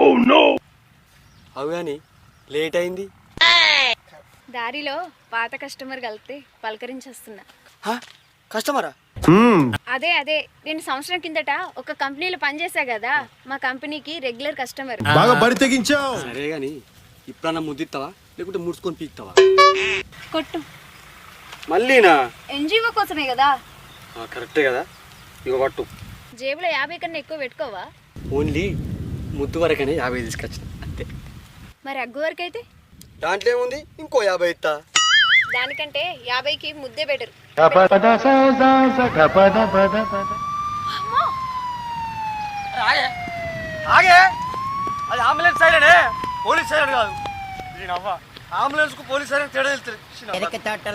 అవు కానీ లేట్ అయింది. దారిలో పాత కస్టమర్ కలిస్తే పలకరించొస్తున్నా? కస్టమరా? అదే అదే. నేను సంవత్సరం కిందట ఒక కంపెనీలో పనిచేసా కదా. మా కంపెనీకి రెగ్యులర్ కస్టమర్ బాగా బరి తెగించావు. సరే కానీ ఇప్పుడన్నా ముద్దిస్తావా లేకుంటే ముడుచుకొని పీక్తావా? కొట్టు. మళ్ళీనా? ఎన్జిఓ కోసమే కదా. ఆ, కరెక్టే కదా. ఇక పట్టు. జేబులో యాభై కన్నా ఎక్కువ పెట్టుకోవా? ఓన్లీ ముద్దు వరకనే యాభై తీసుకొచ్చిన అంతే. మరి అగ్గు వరకు అయితే దాంట్లో ఏముంది? ఇంకో యాభై ఇస్తా. దానికంటే యాభైకి ముద్దే బెటర్. ఆగే! అది అంబులెన్స్ సైడే పోలీస్ సైడ్ కాదు. అంబులెన్స్కు పోలీస్ సైడ్ తేడా తెలుస్తుంది.